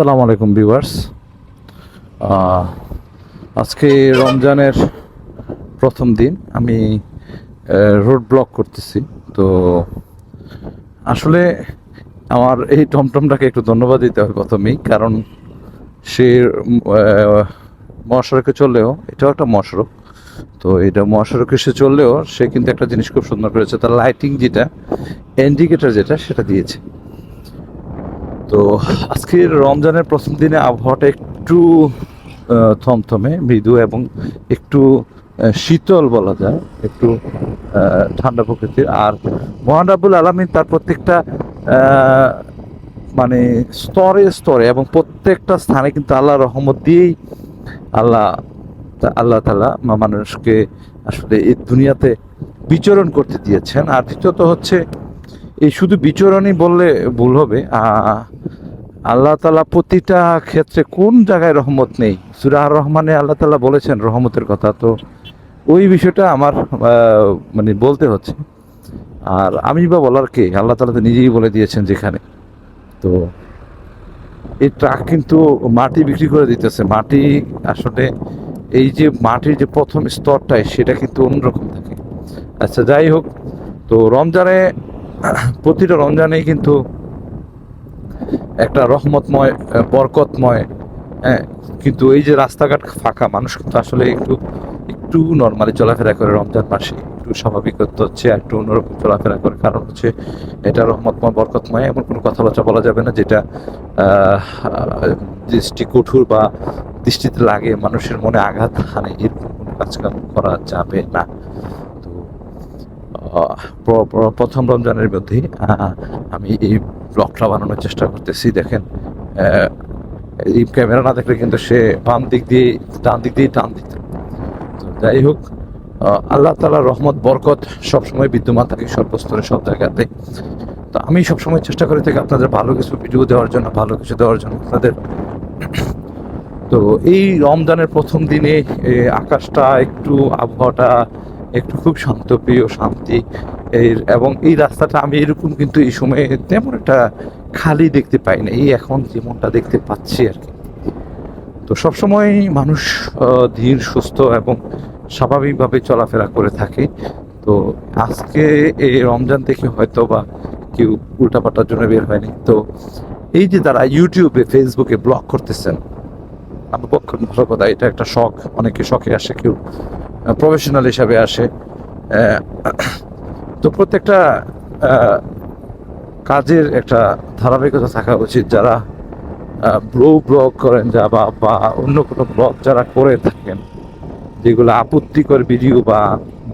আসসালামু আলাইকুম ভিউয়ার্স। আজকে রমজানের প্রথম দিন, আমি রোড ব্লক করতেছি। তো আসলে আমার এই টমটমটাকে একটু ধন্যবাদ দিতে হবে প্রথমেই, কারণ সে মহাসড়কে চললেও, এটাও একটা মহাসড়ক। তো এটা মহাসড়কে সে চললেও, সে কিন্তু একটা জিনিস খুব সুন্দর করেছে, তার লাইটিং যেটা ইন্ডিকেটার যেটা, সেটা দিয়েছে। তো আজকে রমজানের প্রথম দিনে আবহাওয়াটা একটু থমথমে, মৃদু এবং একটু শীতল বলা যায়, একটু ঠান্ডা প্রকৃতির। আর মহান রাব্বুল আলমিন তার প্রত্যেকটা মানে স্তরে স্তরে এবং প্রত্যেকটা স্থানে কিন্তু আল্লাহ রহমত দিয়েই আল্লাহ আল্লাহ তালা মানুষকে আসলে এই দুনিয়াতে বিচরণ করতে দিয়েছেন। আর দ্বিতীয়ত হচ্ছে এই শুধু বিচরণই বললে ভুল হবে। আল্লাহ তালা প্রতিটা ক্ষেত্রে কোন জায়গায় রহমত নেই? সুরাহ রহমানে আল্লাহ তালা বলেছেন রহমতের কথা। তো ওই বিষয়টা আমার মানে বলতে হচ্ছে। আর আমি বা বলার কে? আল্লাহ তালা তো নিজেই বলে দিয়েছেন যেখানে। তো এই ট্রাক কিন্তু মাটি বিক্রি করে দিতেছে। মাটি আসলে এই যে মাটির যে প্রথম স্তরটায় সেটা কিন্তু অন্যরকম থাকে। আচ্ছা যাই হোক, তো রমজানে প্রতিটা রমজানেই কিন্তু একটা রহমতময় বরকতময় হ্যাঁ কিন্তু এই যে রাস্তাঘাট ফাঁকা, মানুষ কিন্তু আসলে একটু একটু নর্মালি চলাফেরা করে রমজান মাসে একটু স্বাভাবিকত্ব হচ্ছে একটু অন্যরকম চলাফেরা করে। কারণ হচ্ছে এটা রহমতময়, বরকতময়, এমন কোনো কথাবার্তা বলা যাবে না যেটা দৃষ্টি কঠোর বা দৃষ্টিতে লাগে, মানুষের মনে আঘাত হানে, এরকম কোনো কাজকাম করা যাবে না। প্রথম রমজানের মধ্যে আমি এই ব্লগটা বানানোর চেষ্টা করতেছি, দেখেন এই ক্যামেরা না দেখলে কিন্তু সে বাম দিক দিয়ে, ডান দিক দিয়ে টান দিত। তো যাই হোক আল্লাহ তালা রহমত, বরকত সবসময় বিদ্যমান থাকে, সর্বস্তরে সব জায়গাতে। তো আমি সবসময় চেষ্টা করে থাকি আপনাদের ভালো কিছু ভিডিও দেওয়ার জন্য, ভালো কিছু দেওয়ার জন্য আপনাদের। তো এই রমজানের প্রথম দিনে আকাশটা একটু, আবহাওয়াটা একটু খুব শান্তপ্রিয়, শান্তি। এর এবং এই রাস্তাটা আমি এরকম কিন্তু এই সময়ে তেমন একটা খালি দেখতে পাই না। এই এখন যেমনটা দেখতে পাচ্ছি আর কি। তো সবসময় মানুষ ধীর, সুস্থ এবং স্বাভাবিকভাবে চলাফেরা করে থাকে। তো আজকে এই রমজান থেকে হয়তো বা কেউ উল্টাপাল্টার জন্য বের হয়নি। তো এই যে তারা ইউটিউবে, ফেসবুকে ব্লগ করতেছেন, আমার পক্ষে ভালো কথা, এটা একটা শখ, অনেকে শখে আসে কেউ প্রফেশনাল হিসাবে আসে। তো প্রত্যেকটা কাজের একটা ধারাবাহিকতা থাকা উচিত। যারা ব্লো ব্লগ করেন যা বা বা অন্য কোনো ব্লগ যারা করে থাকেন, যেগুলো আপত্তিকর ভিডিও বা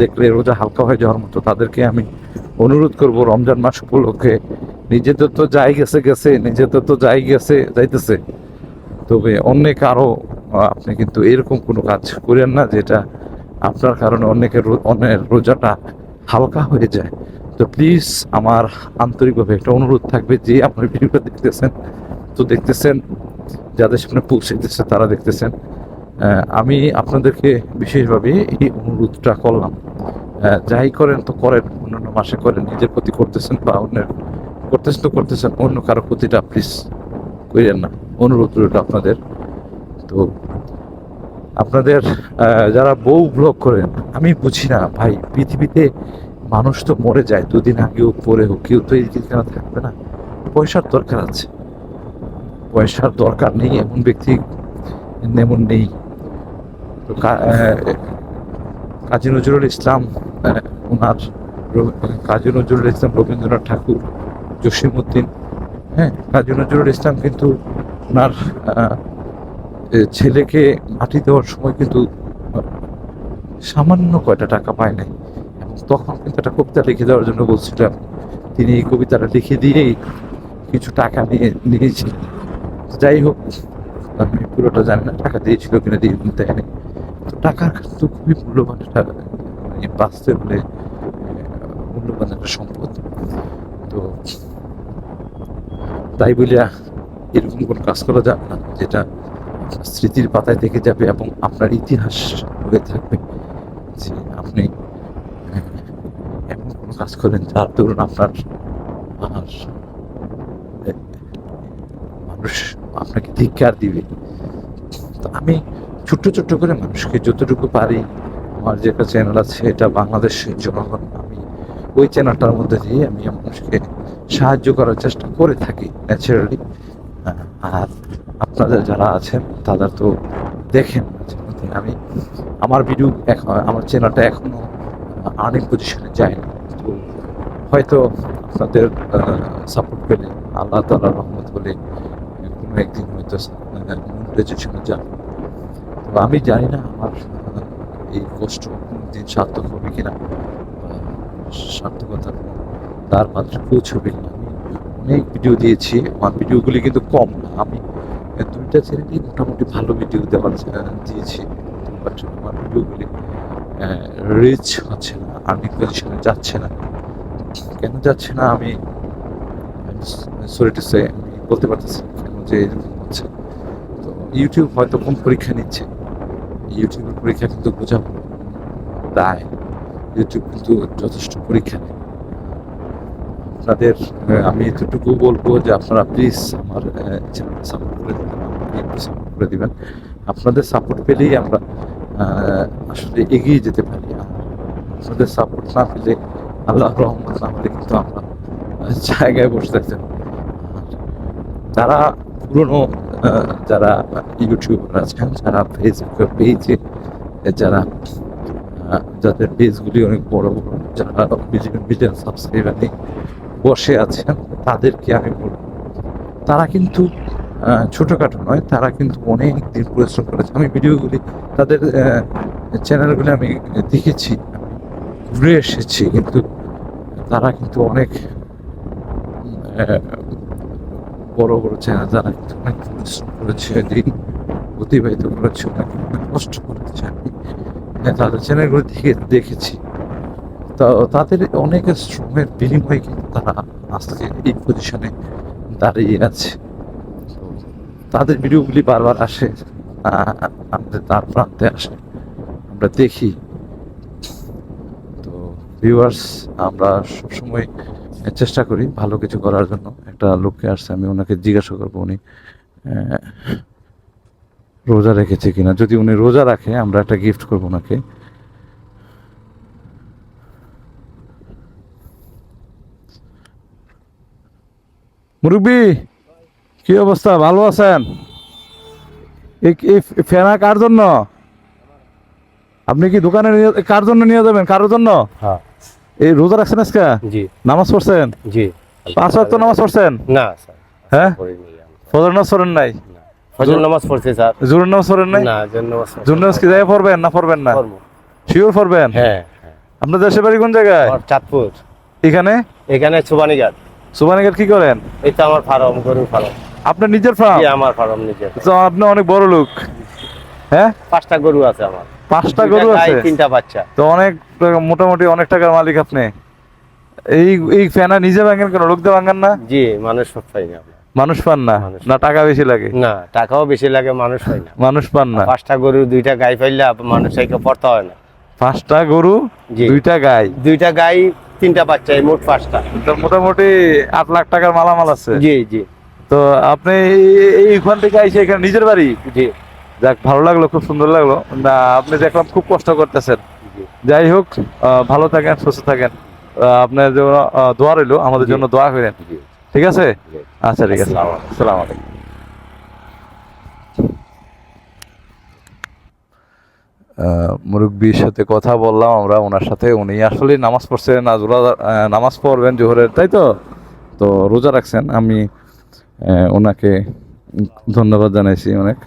দেখলে রোজা হালকা হয়ে যাওয়ার মতো, তাদেরকে আমি অনুরোধ করব, রমজান মাস উপলক্ষে নিজেদের তো যাই গেছে গেছে, নিজেদের তো যাই গেছে, যাইতেছে। তবে অন্য কারও আপনি কিন্তু এরকম কোনো কাজ করেন না, যেটা আপনার কারণে অনেকের অনেক রোজাটা হালকা হয়ে যায়। তো প্লিজ আমার আন্তরিকভাবে একটা অনুরোধ থাকবে যে আপনার ভিডিওটা দেখতেছেন, তো দেখতেছেন, যাদের সামনে পৌঁছাইতেছে তারা দেখতেছেন। আমি আপনাদেরকে বিশেষভাবে এই অনুরোধটা করলাম। যাই করেন তো করেন, অন্যান্য মাসে করেন, নিজের ক্ষতি করতেছেন বা অন্যের, করতেছেন তো করতেছেন, অন্য কারও ক্ষতিটা প্লিজ করেন না। অনুরোধ রইল আপনাদের। তো আপনাদের যারা বউ ব্লগ করেন, আমি বুঝি না, ভাই, পৃথিবীতে মানুষ তো মরে যায়, দুদিন আগেও পরে হোক, কেউ তো এই ঠিকানা থাকবে না? পয়সার দরকার আছে। পয়সার দরকার নেই, এমন ব্যক্তি এমন নেই। তো কাজী নজরুল ইসলাম ওনার কাজী নজরুল ইসলাম রবীন্দ্রনাথ ঠাকুর, জসিমউদ্দিন হ্যাঁ কাজী নজরুল ইসলাম কিন্তু ওনার ছেলেকে মাটি দেওয়ার সময় কিন্তু সামান্য কয়টা টাকা পায় নাই। তখন কিন্তু একটা কবিতা লিখে দেওয়ার জন্য বলছিলাম, তিনি এই কবিতাটা লিখে দিয়েই কিছু টাকা নিয়ে নিয়েছিলেন। যাই হোক আমি পুরোটা জানি না, টাকা দিয়েছিল কিনা দিয়ে দেয়নি। তো টাকার কিন্তু খুবই মূল্যবান একটা বাঁচতে হলে মূল্যবান একটা সম্পদ। তো তাই বলিয়া এরকম কোনো কাজ করা যাবে না, যেটা স্মৃতির পাতায় থেকে যাবে এবং আপনার ইতিহাস হয়ে থাকবে যে আপনি এমন কোনো কাজ করেন যার দরুন আপনার মানুষ আপনাকে ধিক্কার দিবে। তো আমি ছোট্ট ছোট্ট করে মানুষকে যতটুকু পারি, আমার যে একটা চ্যানেল আছে, এটা বাংলাদেশের জনগণ, আমি ওই চ্যানেলটার মধ্যে দিয়ে আমি মানুষকে সাহায্য করার চেষ্টা করে থাকি ন্যাচারালি আর আপনাদের যারা আছেন, তাদের তো দেখেন আমি আমার ভিডিও এখন আমার চ্যানেলটা এখনও আর্নিং পজিশনে যায়নি। তো হয়তো আপনাদের সাপোর্ট পেলে, আল্লাহ তালার রহমত হলে কোনো একদিন হয়তো মনিটাইজেশনে যাবে। তো আমি জানি না আমার এই কষ্ট দিন সার্থক হবে কিনা সার্থকতা তার মাত্র পৌঁছবে কিনা। আমি অনেক ভিডিও দিয়েছি, আমার ভিডিওগুলি কিন্তু কম না। আমি দুইটা চ্যানেলই মোটামুটি ভালো ভিডিও দেওয়ার আহ, দিয়েছি। বাট আমার ভিডিওগুলি রিচ হচ্ছে না আর্নিং পজিশনে যাচ্ছে না। কেন যাচ্ছে না আমি সরি টু সে আমি বলতে পারতেছি কেন যে এরকম হচ্ছে। তো ইউটিউব হয়তো কোন পরীক্ষা নিচ্ছে? ইউটিউবের পরীক্ষা কিন্তু বোঝা দায় ইউটিউব কিন্তু যথেষ্ট পরীক্ষা নেয়। আপনাদের আমি এতটুকু বলব যে আপনারা প্লিজ আমার সাপোর্ট করে দেবেন একটু সাপোর্ট করে দিবেন। আপনাদের সাপোর্ট পেলেই আমরা আসলে এগিয়ে যেতে পারি। আপনাদের সাপোর্ট না পেলে আল্লাহ রহমত না হলে কিন্তু আমরা জায়গায় বসে থাকতে যারা পুরনো যারা ইউটিউবার আছেন, যারা ফেসবুক পেজে যারা যাদের পেজগুলি অনেক বড় বড়, যারা মিলিয়ন মিলিয়ন সাবস্ক্রাইবার নিয়ে বসে আছেন তাদেরকে আমি বলব। তারা কিন্তু ছোটোখাটো নয় তারা কিন্তু অনেক দিন পরিশ্রম করেছে। আমি ভিডিওগুলি তাদের চ্যানেলগুলি আমি দেখেছি ঘুরে এসেছি কিন্তু তারা কিন্তু অনেক বড় বড় চ্যানেল যারা কিন্তু অনেক পরিশ্রম করেছে দিন অতিবাহিত করেছে অনেক কষ্ট করেছে। আমি আহ, তাদের চ্যানেলগুলো দেখে দেখেছি। তো, তাদের অনেক শ্রমের বিনিময়ে কিন্তু তারা আজকে এই পজিশনে দাঁড়িয়ে আছে। তাদের ভিডিওগুলি বারবার আসে আমাদের তার প্রান্তে আসে। আমরা দেখি। তো ভিউয়ার্স আমরা সবসময় চেষ্টা করি ভালো কিছু করার জন্য। একটা লোককে আসছে, আমি ওনাকে জিজ্ঞাসা করব, উনি রোজা রেখেছে কিনা? যদি উনি রোজা রাখে, আমরা একটা গিফট করব ওনাকে। মুরব্বী কি অবস্থা? ভালো আছেন? এই ফেনা কার জন্য? আপনি কি দোকানে কার জন্য নিয়ে যাবেন? কারোর জন্য? হ্যাঁ। এই রোজা রাখছেন আজকে? নামাজ পড়ছেন? জি। পাঁচ ওয়াক্ত নামাজ পড়ছেন? না হ্যাঁ? ফজর নামাজ পড়েন নাই? না। ফজর নামাজ পড়ছে স্যার। জোরের নামাজ পড়েন নাই? না জন্য নামাজ পড়ছে। নামাজ কি জায়গায় পড়বেন না পড়বেন না? শিওর পড়বেন? হ্যাঁ হ্যাঁ। আপনার দেশের বাড়ি কোন জায়গায়? চাঁদপুর। এখানে? এখানে সুবানীঘাট। কি করেন? এই তো আমার ফার্ম গরুর ফার্ম। আপনার নিজের ফার্ম? আমার ফার্ম নিজের। তো আপনি অনেক বড় লোক। হ্যাঁ? পাঁচটা গরু আছে আমার। পাঁচটা গরু আছে? তিনটা বাচ্চা। তো অনেক মোটামুটি অনেক টাকার মালিক আপনি। এই এই ফ্যানা নিজে ভাঙেন কেন? ভাঙেন না? জি মানুষ পাই না মানুষ পান না? না টাকা বেশি লাগে? না টাকাও বেশি লাগে মানুষ হয় না। মানুষ পান না? পাঁচটা গরু দুইটা গাই ফেললে মানুষ এইকে পড়তে হয় না। পাঁচটা গরু। দুইটা গাই? দুইটা গাই তিনটা বাচ্চা এই মোট পাঁচটা। তো মোটামুটি আট লাখ টাকার মালামাল আছে। জি জি। তো আপনি এই- এইখান থেকে আইসে এখানে নিজের বাড়ি? জি। যাক ভালো লাগল খুব সুন্দর লাগল। না আপনি দেখলাম খুব কষ্ট করতেছেন। যাই হোক ভালো থাকেন সুস্থ থাকেন। আপনার জন্য দোয়া রইল আমাদের জন্য দোয়া করেন। ঠিক আছে? আচ্ছা ঠিক আছে। আসসালামু আলাইকুম। আসসালামু আলাইকুম মুরব্বীর সাথে কথা বললাম আমরা, ওনার সাথে। উনি আসলে নামাজ পড়ছেন আজ ওরা নামাজ পড়বেন জোহরের, তাই তো? তো রোজা রাখছেন। আমি ওনাকে ধন্যবাদ জানাইছি অনেক।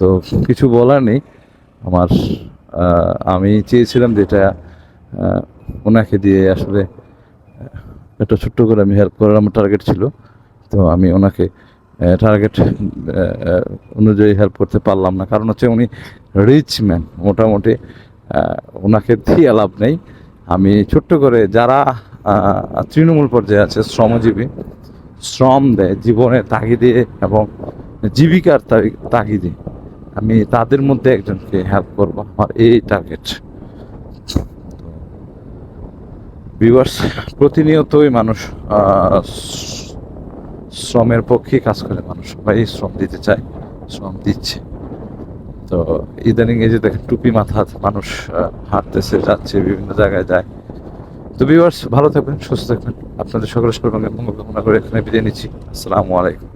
তো কিছু বলার নেই। আমার আমি চেয়েছিলাম যেটা ওনাকে দিয়ে আসলে একটা ছোট্ট করে আমি হেল্প করার আমার টার্গেট ছিল। তো আমি ওনাকে টার্গেট অনুযায়ী হেল্প করতে পারলাম না। কারণ হচ্ছে উনি রিচ ম্যান মোটামুটি ওনাকে দিয়ে লাভ নেই। আমি ছোট্ট করে যারা তৃণমূল পর্যায়ে আছে, শ্রমজীবী, শ্রম দেয় জীবনের তাগিদে এবং জীবিকার তাগি- তাগিদে আমি তাদের মধ্যে একজনকে হেল্প করব, আমার এই টার্গেট ভিউয়ার্স প্রতিনিয়তই মানুষ শ্রমের পক্ষে কাজ করে, মানুষ সবাই শ্রম দিতে চায়, শ্রম দিচ্ছে। তো ইদানিং এই যে দেখেন, টুপি মাথা মানুষ হাঁটতেছে, যাচ্ছে, বিভিন্ন জায়গায় যায়। তো ভিউয়ার্স ভালো থাকবেন, সুস্থ থাকবেন। আপনাদের সকলের সর্বাঙ্গে মঙ্গল কামনা করে এখানে বিদায় নিচ্ছি। আসসালামু আলাইকুম।